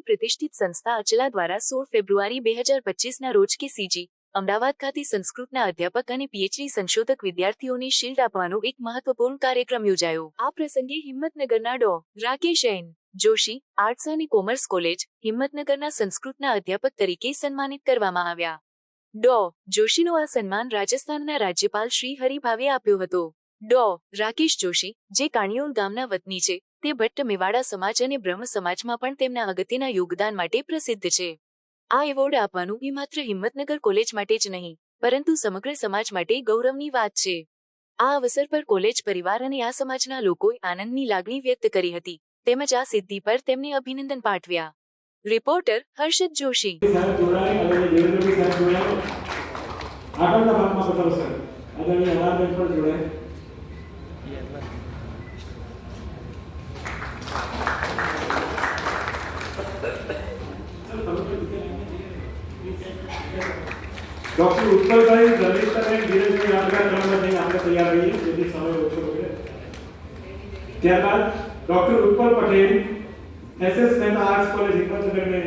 પ્રતિષ્ઠિત સંસ્થા અચલા દ્વારા સોળ ફેબ્રુઆરી બે હજાર પચીસના રોજ કે સીજી અમદાવાદ ખાતે સંસ્કૃતના અધ્યાપક અને પીએચડી સંશોધક વિદ્યાર્થીઓને શિલ્ડ આપવાનો એક મહત્વપૂર્ણ કાર્યક્રમ યોજાયો. આ પ્રસંગે હિંમતનગરના ડો. રાકેશ એન. જોશી, આર્ટ્સ અને કોમર્સ કોલેજ, હિંમતનગરના સંસ્કૃતના અધ્યાપક તરીકે સન્માનિત કરવામાં આવ્યા. ડો. જોશીનું આ સન્માન રાજસ્થાનના રાજ્યપાલ શ્રી હરિભાવે આપ્યો હતો. ડો. રાકેશ જોશી, જે કાણિયોલ ગામના વતની છે તે ભટ્ટ મેવાડા સમાજ અને બ્રહ્મ સમાજમાં પણ તેમના અગત્યના યોગદાન માટે પ્રસિદ્ધ છે. આ એવોર્ડ આપવાનું એ માત્ર હિંમતનગર કોલેજ માટે જ નહીં, પરંતુ સમગ્ર સમાજ માટે ગૌરવની વાત છે. આ અવસર પર કોલેજ પરિવાર અને આ સમાજના લોકોએ આનંદની લાગણી વ્યક્ત કરી હતી, તેમજ આ સિદ્ધિ પર તેમને અભિનંદન પાઠવ્યા. રિપોર્ટર હર્ષદ જોશી. આગળના ભાગમાં બતાવો સર, આદરણીય પણ જોડાય ડોક્ટર ઉત્પલભાઈ લલિતાબેન ધીરજભાઈ યાદગાર ક્રમમાં જઈને આપણે તૈયાર રહીએ જેથી સમય ઓછો બગડે ત્યારબાદ doctor Utpal Patel S S Mehta arts college Himmatnagar में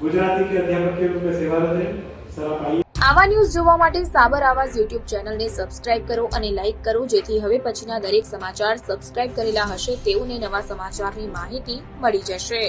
गुजराती के अध्यापक के रूप में सेवारत है सर आप आइए આવા ન્યૂઝ જોવા માટે સાબર આવાજ યુટ્યુબ ચેનલને સબસ્ક્રાઇબ કરો અને લાઇક કરો જેથી હવે પછીના દરેક સમાચાર સબસ્ક્રાઇબ કરેલા હશે તેઓને નવા સમાચારની માહિતી મળી જશે